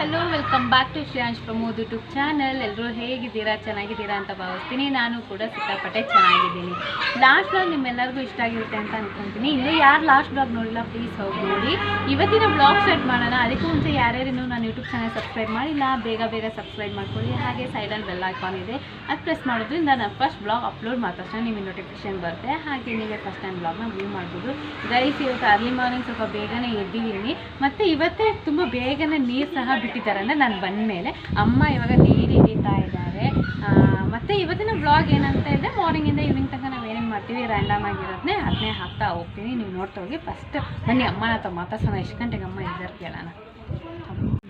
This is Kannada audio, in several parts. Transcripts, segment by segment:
Hello welcome back to Shreyansh Pramod YouTube channel. ಎಲ್ಲರೂ ಹೇಗಿದ್ದೀರಾ? ಚೆನ್ನಾಗಿದ್ದೀರಾ ಅಂತ ಭಾವಿಸ್ತೀನಿ. ನಾನು ಕೂಡ ಸಿಕ್ಕಾಪಟ್ಟೆ ಚೆನ್ನಾಗಿದ್ದೀನಿ. ಲಾಸ್ಟ್ ಬ್ಲಾಗ್ ನಿಮ್ಮೆಲ್ಲರಿಗೂ ಇಷ್ಟ ಆಗಿರುತ್ತೆ ಅಂತ ಅನ್ಕೊಂತೀನಿ. ಇನ್ನೂ ಯಾರು ಲಾಸ್ಟ್ ಬ್ಲಾಗ್ ನೋಡಿಲ್ಲ ಪ್ಲೀಸ್ ಹೋಗಿ ನೋಡಿ. ಇವತ್ತಿನ ಬ್ಲಾಗ್ ಸ್ಟಾರ್ಟ್ ಮಾಡೋಣ. ಅದಕ್ಕೂ ಮುಂಚೆ ಯಾರ್ಯಾರಿನೂ ನಾನು ಯೂಟ್ಯೂಬ್ ಚಾನಲ್ ಸಬ್ಸ್ಕ್ರೈಬ್ ಮಾಡಿಲ್ಲ, ಬೇಗ ಬೇಗ ಸಬ್ಸ್ಕ್ರೈಬ್ ಮಾಡ್ಕೊಳ್ಳಿ. ಹಾಗೆ ಸೈಲೆಂಟ್ ಬೆಲ್ ಐಕಾನ್ ಇದೆ. ಅದು ಪ್ರೆಸ್ ಮಾಡೋದ್ರಿಂದ ನಾನು ಫಸ್ಟ್ ಬ್ಲಾಗ್ ಅಪ್ಲೋಡ್ ಮಾಡಿದ ತಕ್ಷಣ ನಿಮಗೆ ನೋಟಿಫಿಕೇಶನ್ ಬರುತ್ತೆ. ಹಾಗೆ ನೀವೇ ಫಸ್ಟ್ ಟೈಮ್ ಬ್ಲಾಗ್ನ ವ್ಯೂ ಮಾಡ್ಬೋದು. ಗೈಸ್ ಇವತ್ತು ಅರ್ಲಿ ಮಾರ್ನಿಂಗ್ ಸ್ವಲ್ಪ ಬೇಗನೆ ಎದ್ದಿದ್ದೀನಿ. ಮತ್ತು ಇವತ್ತೇ ತುಂಬ ಬೇಗನೆ ನೀರು ಸಹ ಬಿಟ್ಟಿದ್ದಾರೆ ಅಂದರೆ ನಾನು ಬಂದ ಮೇಲೆ ಅಮ್ಮ ಇವಾಗ ನೀರು ಹಿಡಿತಾ ಇದ್ದಾರೆ. ಮತ್ತು ಇವತ್ತಿನ ಬ್ಲಾಗ್ ಏನಂತ ಹೇಳಿದ್ರೆ ಮಾರ್ನಿಂಗಿಂದ ಈವ್ನಿಂಗ್ ತನಕ ನಾವು ಏನೇನು ಮಾಡ್ತೀವಿ? ರ್ಯಾಂಡಮ್ ಆಗಿರೋದನ್ನೇ ಅದನ್ನೇ ಹಾಕ್ತಾ ಹೋಗ್ತೀನಿ ನೀವು ನೋಡ್ತಾ ಹೋಗಿ ಫಸ್ಟ್ ಬನ್ನಿ ಅಮ್ಮನ ಹತ್ರ ಮಾತಾಡ್ಸೋಣ ಎಷ್ಟು ಗಂಟೆಗೆ ಅಮ್ಮ ಇದ್ದಾರೆ ಕೇಳೋಣ.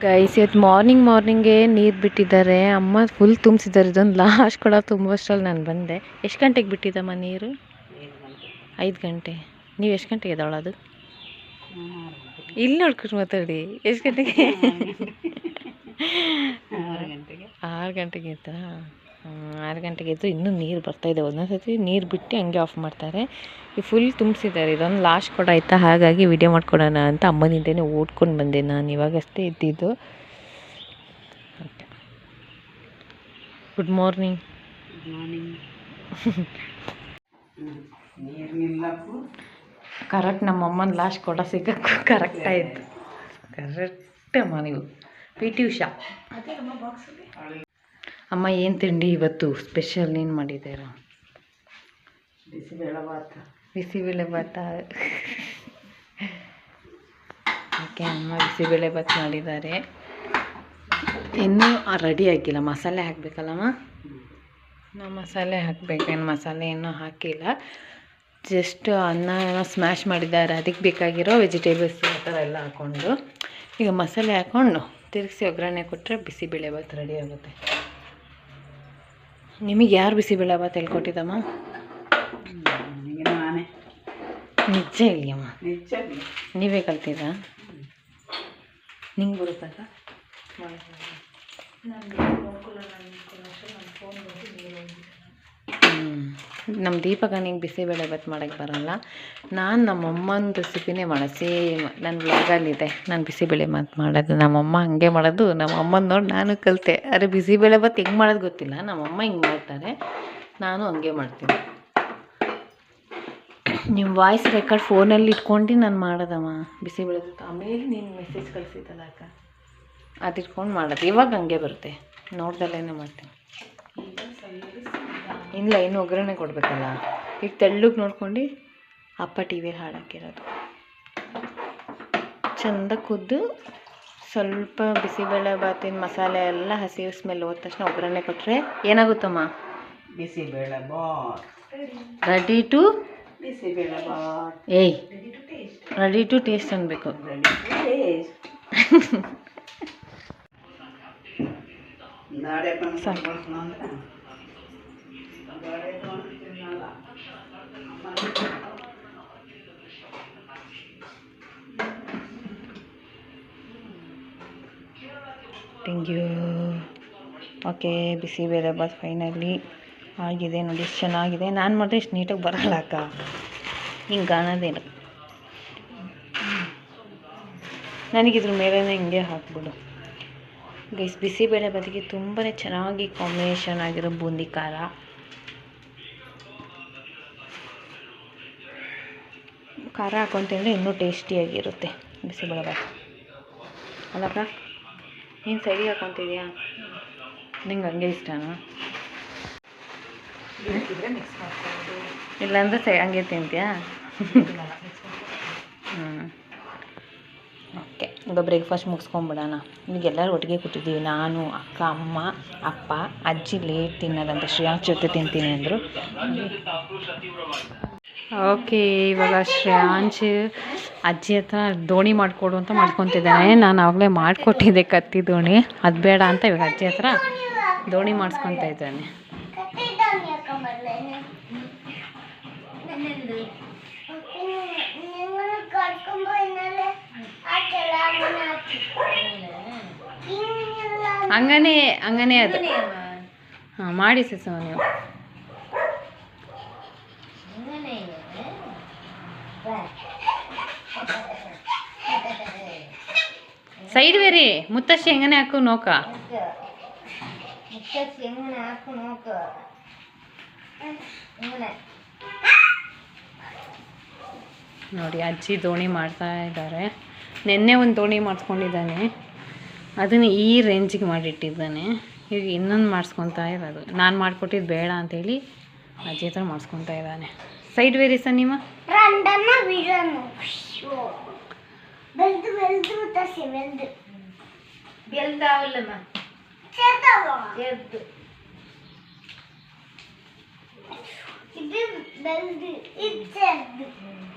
ಗೈಸ್ ಇವತ್ತು ಮಾರ್ನಿಂಗ್ ಮಾರ್ನಿಂಗೇ ನೀರು ಬಿಟ್ಟಿದ್ದಾರೆ. ಅಮ್ಮ ಫುಲ್ ತುಂಬಿಸಿದ್ದಾರೆ. ಇದೊಂದು ಲಾಸ್ಟ್ ಕೂಡ ತುಂಬಷ್ಟ್ರಲ್ಲಿ ನಾನು ಬಂದೆ. ಎಷ್ಟು ಗಂಟೆಗೆ ಬಿಟ್ಟಿದ್ದಮ್ಮ ನೀರು? ಐದು ಗಂಟೆ. ನೀವು ಎಷ್ಟು ಗಂಟೆಗೆ ಎದ್ದೊಳೋದು ಇಲ್ಲಿ ನೋಡ್ಕೊಂಡು ಮಾತಾಡಿ. ಎಷ್ಟು ಗಂಟೆಗೆ? ಆರು ಗಂಟೆಗೆ. ಎದ್ದಾ? ಆರು ಗಂಟೆಗೆ ಎದ್ದು ಇನ್ನೂ ನೀರು ಬರ್ತಾಯಿದೆ ಒಂದೊಂದು ಸತಿ ನೀರು ಬಿಟ್ಟು ಹಂಗೆ ಆಫ್ ಮಾಡ್ತಾರೆ. ಈ ಫುಲ್ ತುಂಬಿಸಿದ್ದಾರೆ. ಇದೊಂದು ಲಾಸ್ಟ್ ಕೂಡ ಆಯ್ತಾ? ಹಾಗಾಗಿ ವಿಡಿಯೋ ಮಾಡ್ಕೊಡೋಣ ಅಂತ ಅಮ್ಮನಿಂದನೇ ಓಡ್ಕೊಂಡು ಬಂದೆ ನಾನು. ಇವಾಗಷ್ಟೇ ಇದ್ದಿದ್ದು ಗುಡ್ ಮಾರ್ನಿಂಗ್ ಕರೆಕ್ಟ್ ನಮ್ಮ ಅಮ್ಮನ ಲಾಸ್ಟ್ ಕೊಡ ಸಿಗಕ್ಕೂ ಕರೆಕ್ಟ್ ಆಯಿತು. ಕರೆಕ್ಟ್ ಅಮ್ಮ ನೀವು. P T Usha. ಅಮ್ಮ ಏನು ತಿಂಡಿ ಇವತ್ತು? ಸ್ಪೆಷಲ್ ಏನು ಮಾಡಿದ್ದೀರ? ಬಿಸಿಬೇಳೆ ಭಾತ. ಓಕೆ ಅಮ್ಮ ಬಿಸಿಬೇಳೆ ಭಾತ್ ಮಾಡಿದ್ದಾರೆ. ಇನ್ನೂ ರೆಡಿ ಆಗಿಲ್ಲ. ಮಸಾಲೆ ಹಾಕಬೇಕಲ್ಲಮ್ಮ? ನಾವು ಮಸಾಲೆ ಹಾಕಬೇಕೇನು? ಮಸಾಲೆ ಇನ್ನೂ ಹಾಕಿಲ್ಲ. ಜಸ್ಟ್ ಅನ್ನ ಸ್ಮ್ಯಾಶ್ ಮಾಡಿದ್ದಾರೆ. ಅದಕ್ಕೆ ಬೇಕಾಗಿರೋ ವೆಜಿಟೇಬಲ್ಸ್ ಆ ಥರ ಎಲ್ಲ ಹಾಕ್ಕೊಂಡು ಈಗ ಮಸಾಲೆ ಹಾಕ್ಕೊಂಡು ತಿರುಗಿಸಿ ಒಗ್ಗರಣೆ ಕೊಟ್ಟರೆ ಬಿಸಿಬೇಳೆ ಭಾತ್ ರೆಡಿ ಆಗುತ್ತೆ. ನಿಮಗೆ ಯಾರು ಬಿಸಿಬೇಳೆ ಭಾತ್ ಹೇಳ್ಕೊಟ್ಟಿದ್ದಮ್ಮ? ನಿಜ ಇಲ್ಲಿಯಮ್ಮ ನೀವೇ ಕಲ್ತಿದ್ದ ನಿಂಗೆ ಬರುತ್ತಕ್ಕ ನಮ್ಮ ಬಿಸಿಬೇಳೆ ಬಾತ್ ಮಾಡೋಕ್ಕೆ ಬರಲ್ಲ. ನಾನು ನಮ್ಮಮ್ಮನ ರೆಸಿಪಿನೇ ಮಾಡೋದು ಸೇಮ್ ನನ್ನ ಬ್ಲಾಗಲ್ಲಿದೆ ನಾನು ಬಿಸಿಬೇಳೆ ಬಾತ್ ಮಾಡೋದು. ನಮ್ಮಮ್ಮ ಹಂಗೆ ಮಾಡೋದು. ನಮ್ಮ ಅಮ್ಮನ ನೋಡಿ ನಾನು ಕಲಿತೆ. ಅರೆ ಬಿಸಿಬೇಳೆ ಬಾತ್ ಹೆಂಗೆ ಮಾಡೋದು ಗೊತ್ತಿಲ್ಲ. ನಮ್ಮಮ್ಮ ಹಿಂಗೆ ಮಾಡ್ತಾರೆ. ನಾನು ಹಂಗೆ ಮಾಡ್ತೀನಿ. ನಿಮ್ಮ ವಾಯ್ಸ್ ರೆಕಾರ್ಡ್ ಫೋನಲ್ಲಿ ಇಟ್ಕೊಂಡು ನಾನು ಮಾಡೋದಮ್ಮ ಬಿಸಿಬೇಳೆ ಬಾತ್ ಆಮೇಲೆ ನೀನು ಮೆಸೇಜ್ ಕಳಿಸಿದ್ದಲ್ಲ ಅಕ್ಕ. ಅದಿಟ್ಕೊಂಡು ಮಾಡೋದು. ಇವಾಗ ಹಂಗೆ ಬರುತ್ತೆ. ನೋಡ್ದಲ್ಲೇ ಮಾಡ್ತೀನಿ. ಇಲ್ಲ ಇನ್ನು ಒಗ್ಗರಣೆ ಕೊಡಬೇಕಲ್ಲ? ಈಗ ತೆಳ್ಳಗೆ ನೋಡ್ಕೊಂಡು ಅಪ್ಪ ಟಿ ವಿಲಿ ಹಾಡಾಕಿರೋದು ಚಂದ ಕುದ್ದು ಸ್ವಲ್ಪ ಬಿಸಿಬೇಳೆ ಬಾತಿನ ಮಸಾಲೆ ಎಲ್ಲ ಹಸಿ ಸ್ಮೆಲ್ ಹೋದ ತಕ್ಷಣ ಒಗ್ಗರಣೆ ಕೊಟ್ಟರೆ ಏನಾಗುತ್ತಮ್ಮ? Bisibele Baat. Ready to bisibele bath. ಏಯ್ ರೆಡಿ ಟು ಟೇಸ್ಟ್ ಅನ್ಬೇಕು. ಸಾಕು. Thank you okay bisibele bath finally ಆಗಿದೆ ನೋಡಿ, ಎಷ್ಟು ಚೆನ್ನಾಗಿದೆ. ನಾನು ಮಾಡಿದ್ರೆ ಇಷ್ಟು ನೀಟಾಗಿ ಬರಲ್ಲ ಅಕ್ಕ. ಹಿಂಗೆ ಕಾಣೋದೇನು. ನನಗಿದ್ರ ಮೇಲೆ ಹಿಂಗೆ ಹಾಕ್ಬಿಡು. ಗೈಸ್ ಬಿಸಿಬೇಳೆ ಬದಿಗೆ ತುಂಬಾ ಚೆನ್ನಾಗಿ ಕಾಂಬಿನೇಷನ್ ಆಗಿರೋ ಬೂಂದಿ ಖಾರ. ಖಾರ ಹಾಕೊಂತಿಂದ್ರೆ ಇನ್ನೂ ಟೇಸ್ಟಿಯಾಗಿರುತ್ತೆ. ಬಿಸಿಬೇಳೆ ಅಲ್ಲಪ್ಪ ನೀನು ಸೈಡಿಗೆ ಹಾಕೊತಿದ್ಯಾ? ನಿಂಗೆ ಹಂಗೆ ಇಷ್ಟನಾ? ಇಲ್ಲಾಂದ್ರೆ ಸೈ ಹಂಗೆ ತಿಂತೀಯಾ? ಹ್ಞೂ ಓಕೆ ಈಗ ಬ್ರೇಕ್ಫಾಸ್ಟ್ ಮುಗಿಸ್ಕೊಂಬಿಡೋಣ. ಈಗ ಎಲ್ಲರೂ ಒಟ್ಟಿಗೆ ಕೊಟ್ಟಿದ್ದೀವಿ ನಾನು ಅಕ್ಕ ಅಮ್ಮ ಅಪ್ಪ ಅಜ್ಜಿ ಲೇಟ್ ತಿನ್ನೋದಂತ ಶ್ರೇಯಾಂಕ್ ಜೊತೆ ತಿಂತೀನಿ ಅಂದರು. ಓಕೆ, ಇವಾಗ ಶ್ರೇಯಾಂಶ್ ಅಜ್ಜಿ ಹತ್ರ ದೋಣಿ ಮಾಡಿಕೊಡು ಅಂತ ಮಾಡ್ಕೊತಿದ್ದಾನೆ. ನಾನು ಆಗಲೇ ಮಾಡಿಕೊಟ್ಟಿದ್ದೆ ಕತ್ತಿ ದೋಣಿ. ಅದು ಬೇಡ ಅಂತ ಇವಾಗ ಅಜ್ಜಿ ಹತ್ರ ದೋಣಿ ಮಾಡಿಸ್ಕೊತಾ ಇದ್ದಾನೆ. ಹಂಗನೇ ಹಂಗನೇ ಅದು. ಹಾಂ, ಮಾಡಿ ಸಿಸು ನೀವು. ಸೈಡ್ ಬೇರಿ ಮುತ್ತಶ್ಶಿ ಹೆಂಗನೆ ಹಾಕು ನೋಕ? ನೋಡಿ ಅಜ್ಜಿ ದೋಣಿ ಮಾಡ್ತಾ ಇದ್ದಾರೆ. ನಿನ್ನೆ ಒಂದು ದೋಣಿ ಮಾಡಿಸ್ಕೊಂಡಿದ್ದಾನೆ. ಅದನ್ನು ಈ ರೇಂಜಿಗೆ ಮಾಡಿಟ್ಟಿದ್ದಾನೆ. ಈಗ ಇನ್ನೊಂದು ಮಾಡಿಸ್ಕೊತಾ ಇರೋದು. ನಾನು ಮಾಡಿಕೊಟ್ಟಿದ್ದು ಬೇಡ ಅಂತೇಳಿ ಅಜ್ಜಿ ಹತ್ರ ಮಾಡಿಸ್ಕೊತಾ ಇದ್ದಾನೆ. ಸೈಡ್ ಬೇರಿ ಸರ್ ನಿಮ್ಮ ಬೆಳ್ದು ಬೆಲ್ದು ತಸಿ ಬೆಲ್ದು ಗೆಲ್ತಾವಲ್ಲಮ್ಮ ಸೇರ್ತಾವ ಎದ್ದು ಇದು ಬೆಳ್ದು ಇದು ಸೇರ್ದು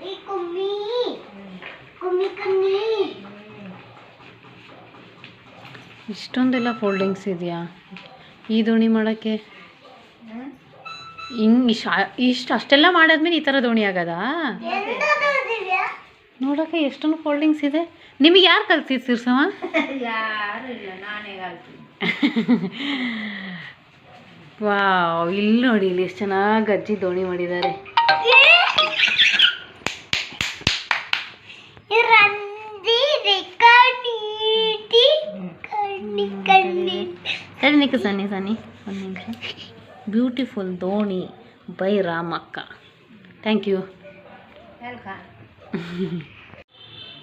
ಈ ಕುಮ್ಮಿ. ಕುಮ್ಮಿ ಕಮ್ಮಿ. ಇಷ್ಟೊಂದೆಲ್ಲ ಫೋಲ್ಡಿಂಗ್ಸ್ ಇದೆಯಾ? ಈ ದೋಣಿ ಮಾಡೋಕ್ಕೆ? ಹಿಂಗೆ ಇಷ್ಟ ಇಷ್ಟು ಅಷ್ಟೆಲ್ಲ ಮಾಡಾದ್ಮೇಲೆ ಈ ಥರ ದೋಣಿ ಆಗದಾ? ನೋಡೋಕೆ ಎಷ್ಟೊಂದು ಫೋಲ್ಡಿಂಗ್ಸ್ ಇದೆ. ನಿಮಗೆ ಯಾರು ಕಲ್ತಿರ್ತೀರಿ ಸಮ ಯಾರು ಇಲ್ಲ ನಾನೇ ವಾವ್ ಇಲ್ಲಿ ನೋಡಿ ಇಲ್ಲಿ ಎಷ್ಟು ಚೆನ್ನಾಗಿ ಅಜ್ಜಿ ದೋಣಿ ಮಾಡಿದ್ದಾರೆ. ಸರಿ ನಿಕ್ಕ ಸನ್ನಿ ಸನ್ನಿ. ಒಂದು ನಿಮಿಷ. ಬ್ಯೂಟಿಫುಲ್ ದೋಣಿ by Ramakka. Thank you welcome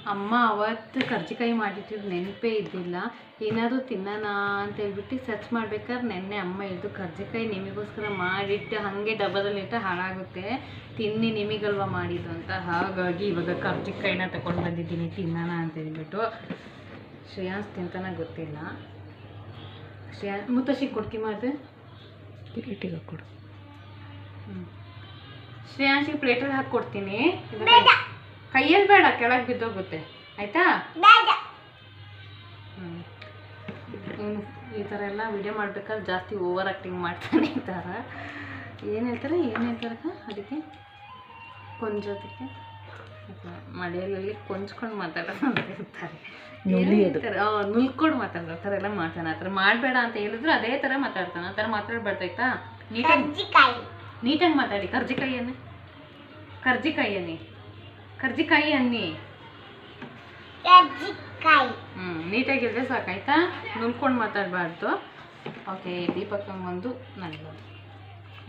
ಅಮ್ಮ ಅವತ್ತು ಕರ್ಜಿಕಾಯಿ ಮಾಡಿಟ್ಟಿದ್ದು ನೆನಪೇ ಇದ್ದಿಲ್ಲ. ಏನಾದರೂ ತಿನ್ನೋಣ ಅಂತ ಹೇಳ್ಬಿಟ್ಟು ಸರ್ಚ್ ಮಾಡ್ಬೇಕಾದ್ರೆ ನೆನ್ನೆ ಅಮ್ಮ ಇದ್ದು ಕರ್ಜಿಕಾಯಿ ನಿಮಗೋಸ್ಕರ ಮಾಡಿಟ್ಟು ಹಾಗೆ ಡಬ್ಬದಲ್ಲಿಟ್ಟು ಹಾಳಾಗುತ್ತೆ. ತಿನ್ನಿ ನಿಮಗಲ್ವ ಮಾಡಿದ್ದು ಅಂತ. ಹಾಗಾಗಿ ಇವಾಗ ಕರ್ಜಿಕಾಯಿನ ತಗೊಂಡು ಬಂದಿದ್ದೀನಿ ತಿನ್ನೋಣ ಅಂತ ಹೇಳ್ಬಿಟ್ಟು. ಶ್ರೇಯಾಂಸ್ ತಿಂತಾನ ಗೊತ್ತಿಲ್ಲ. ಶ್ರೇಯಾ ಮುತ್ತಶಿ ಕೊಡ್ಕಿ ಮಾಡಿದೆ ಪ್ಲೇಟಿಗೆ ಕೊಡು ಹ್ಞೂ ಶ್ರೇಯಾಂಶಿಗೆ ಪ್ಲೇಟಲ್ಲಿ ಹಾಕಿ ಕೊಡ್ತೀನಿ ಕೈಯಲ್ಲಿ ಬೇಡ ಕೆಳಗೆ ಬಿದ್ದೋಗುತ್ತೆ. ಆಯ್ತಾ. ಈ ಥರ ಎಲ್ಲ ವಿಡಿಯೋ ಮಾಡ್ಬೇಕಾದ್ರೆ ಜಾಸ್ತಿ ಓವರ್ ಆ್ಯಕ್ಟಿಂಗ್ ಮಾಡ್ತಾನೆ ಈ ಥರ ಏನು ಹೇಳ್ತಾರೆ ಏನು ಹೇಳ್ತಾರೆ ಅದಕ್ಕೆ ಕೊಂಜೋದಕ್ಕೆ? ಮಳೆಯಲ್ಲಿ ಕೊಂಚ್ಕೊಂಡು ಮಾತಾಡೋದು ಅಂತ ಇರ್ತಾರೆ ನುಲ್ಕೊಂಡು ಆ ಥರ ಎಲ್ಲ ಮಾಡ್ತಾನೆ. ಆ ಥರ ಮಾಡಬೇಡ ಅಂತ ಹೇಳಿದ್ರು ಅದೇ ಥರ ಮಾತಾಡ್ತಾನೆ. ಆ ಥರ ಮಾತಾಡ್ಬಾರ್ದಾಯ್ತಾ ನೀಟಾಗಿ ನೀಟಾಗಿ ಮಾತಾಡಿ. ಕರ್ಜಿಕಾಯಿ ಅನ್ನಿ ಕರ್ಜಿಕಾಯಿ ಅನ್ನಿ. ಕರ್ಜಿಕಾಯಿ. ಹ್ಞೂ ನೀಟಾಗಿದ್ರೆ ಸಾಕಾಯ್ತಾ? ನುಲ್ಕೊಂಡು ಮಾತಾಡಬಾರ್ದು. ಓಕೆ ಬಂದು ಇನ್ನು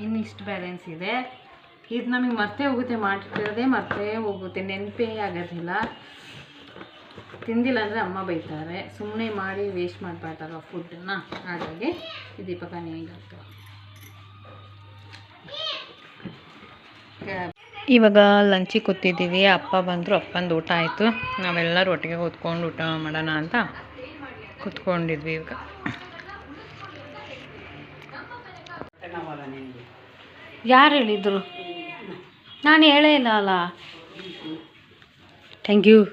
ಇನ್ನಿಷ್ಟು ಬ್ಯಾಲೆನ್ಸ್ ಇದೆ. ಇದು ನಮಗೆ ಮರ್ತೇ ಹೋಗುತ್ತೆ ಮಾಡ್ತಿರೋದೇ ಮರ್ತೇ ಹೋಗುತ್ತೆ ನೆನಪೇ ಆಗೋದಿಲ್ಲ. ತಿಂದಿಲ್ಲ ಅಂದರೆ ಅಮ್ಮ ಬೈತಾರೆ. ಸುಮ್ಮನೆ ಮಾಡಿ ವೇಸ್ಟ್ ಮಾಡಬಾರ್ದಲ್ವ ಫುಡ್ಡನ್ನ ಹಾಗಾಗಿ ಈ ದೀಪಕ ನೀಗಾಗ್ತವೆ ಇವಾಗ ಲಂಚಿಗೆ ಕೂತಿದ್ದೀವಿ. ಅಪ್ಪ ಬಂದರು, ಅಪ್ಪಂದು ಊಟ ಆಯಿತು. ನಾವೆಲ್ಲರೂ ಒಟ್ಟಿಗೆ ಕೂತ್ಕೊಂಡು ಊಟ ಮಾಡೋಣ ಅಂತ ಕೂತ್ಕೊಂಡಿದ್ವಿ ಇವಾಗ. ಯಾರು ಹೇಳಿದ್ರು? ನಾನು ಹೇಳೇ ಇಲ್ಲ ಅಲ್ಲ. ಥ್ಯಾಂಕ್ ಯು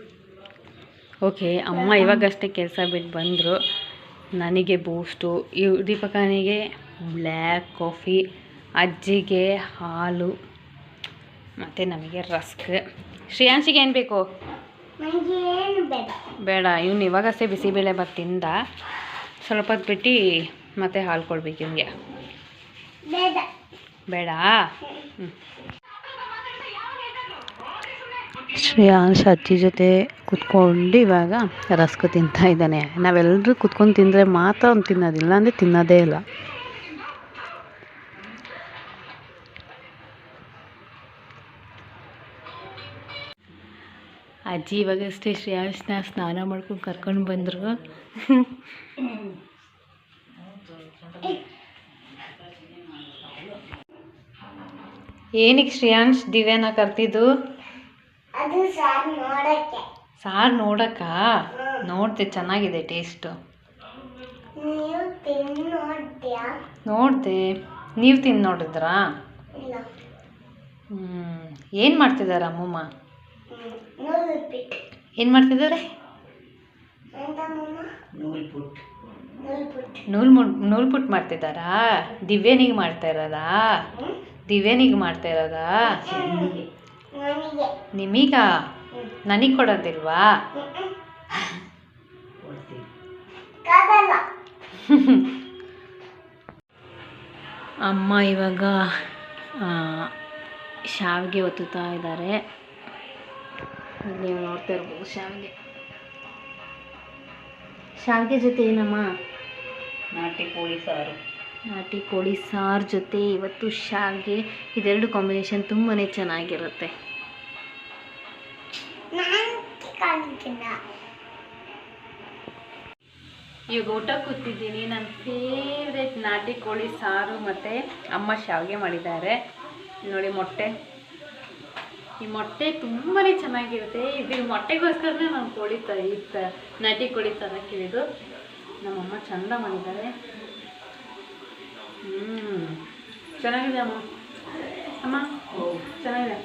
ಓಕೆ ಅಮ್ಮ ಇವಾಗಷ್ಟೇ ಕೆಲಸ ಬಿಟ್ಟು ಬಂದರು. ನನಗೆ ಬೂಸ್ಟು ಇವ್ ದೀಪಕನಿಗೆ ಬ್ಲ್ಯಾಕ್ ಕಾಫಿ, ಅಜ್ಜಿಗೆ ಹಾಲು. ಮತ್ತು ನಮಗೆ ರಸ್ಕ್. ಶ್ರೇಯಾಂಶಿಗೆ ಏನು ಬೇಕು? ನನಗೆ ಏನು ಬೇಡ. ಬೇಡ. ಇವ್ನು ಇವಾಗಷ್ಟೇ ಬಿಸಿಬೇಳೆ ಬಾತ್ ತಿಂದ ಸ್ವಲ್ಪ ಹೊತ್ತು ಬಿಟ್ಟು ಮತ್ತೆ ಹಾಲು ಕೊಡ್ಬೇಕು ಇವನಿಗೆ. ಬೇಡ. ಶ್ರೇಯಾಂಶ್ ಅಜ್ಜಿ ಜೊತೆ ಕುತ್ಕೊಂಡು ಇವಾಗ ರಸ್ಕ್ ತಿಂತಾ ಇದ್ದಾನೆ. ನಾವೆಲ್ಲರೂ ಕುತ್ಕೊಂಡು ತಿಂದರೆ ಮಾತ್ರ ಅವ್ನು ತಿನ್ನೋದಿಲ್ಲ ಅಂದರೆ ತಿನ್ನೋದೇ ಇಲ್ಲ. ಅಜ್ಜಿ ಇವಾಗಷ್ಟೇ ಶ್ರೇಯಾಸ್ನ ಸ್ನಾನ ಮಾಡ್ಕೊಂಡು ಕರ್ಕೊಂಡು ಬಂದರು. ಏನಕ್ಕೆ ಶ್ರೇಯಾಂಶ್ ದಿವ್ಯಾನ ಕರ್ತಿದ್ದು ಸಾರ್ ನೋಡಕ್ಕೆ. ನೋಡ್ತೆ ಚೆನ್ನಾಗಿದೆ ಟೇಸ್ಟು ನೋಡ್ತೆ ನೋಡಿದೆ. ನೀವು ತಿಂದು ನೋಡಿದ್ರಾ? ಹ್ಞೂ ಏನು ಮಾಡ್ತಿದ್ದಾರೆ ಅಮ್ಮಮ್ಮ? ಏನು ಮಾಡ್ತಿದ್ದಾರೆ ನೂಲ್ ಪುಟ್. ನೂಲ್ ಮುಟ್ ನೂಲ್ ಪುಟ್ ಮಾಡ್ತಿದ್ದಾರಾ? ದಿವ್ಯನಿಗೆ ಮಾಡ್ತಾ ಇರೋದಾ? ದಿವ್ಯನಿಗೆ ಮಾಡ್ತಾ ಇರೋದಾ? ನಿಮಗ ನಿಮೀಗ? ನನಗೆ ಕೊಡೋದಿಲ್ವಾ? ಅಮ್ಮ ಇವಾಗ ಆ, ಶಾವಿಗೆ ಒತ್ತುತ್ತಾ ಇದ್ದಾರೆ. ನೀವು ನೋಡ್ತಾ ಇರ್ಬೋದು ಶಾವಿಗೆ ಶಾವಿಗೆ ಜೊತೆ ಏನಮ್ಮ? ನಾಟಿ ಕೋಳಿ ಸಾರು. ನಾಟಿ ಕೋಳಿ ಸಾರು ಜೊತೆ ಇವತ್ತು ಶಾವಿಗೆ ಇದೆರಡು ಕಾಂಬಿನೇಷನ್ ತುಂಬಾ ಚೆನ್ನಾಗಿರುತ್ತೆ. ಇವಾಗ ಈಗ ಊಟ ಕೂತಿದ್ದೀನಿ. ನನ್ನ ಫೇವ್ರೆಟ್ ನಾಟಿ ಕೋಳಿ ಸಾರು ಮತ್ತು ಅಮ್ಮ ಶಾವಿಗೆ ಮಾಡಿದ್ದಾರೆ. ನೋಡಿ ಮೊಟ್ಟೆ. ಈ ಮೊಟ್ಟೆ ತುಂಬಾ ಚೆನ್ನಾಗಿರುತ್ತೆ. ಇದು ಮೊಟ್ಟೆಗೋಸ್ಕರನೇ ನಾನು ಕೋಳಿ ತ ನಟಿ ತ ನಾಟಿ ಕೋಳಿ ತರಕ್ಕಿಳಿದು ನಮ್ಮಮ್ಮ ಚಂದ ಮಾಡಿದ್ದಾರೆ. ಹ್ಞೂ ಚೆನ್ನಾಗಿದೆ ಅಮ್ಮ. ಅಮ್ಮ ಚೆನ್ನಾಗಿದೆ.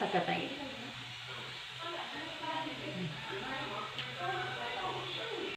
ಸಖತ್ತಾಗಿದೆ.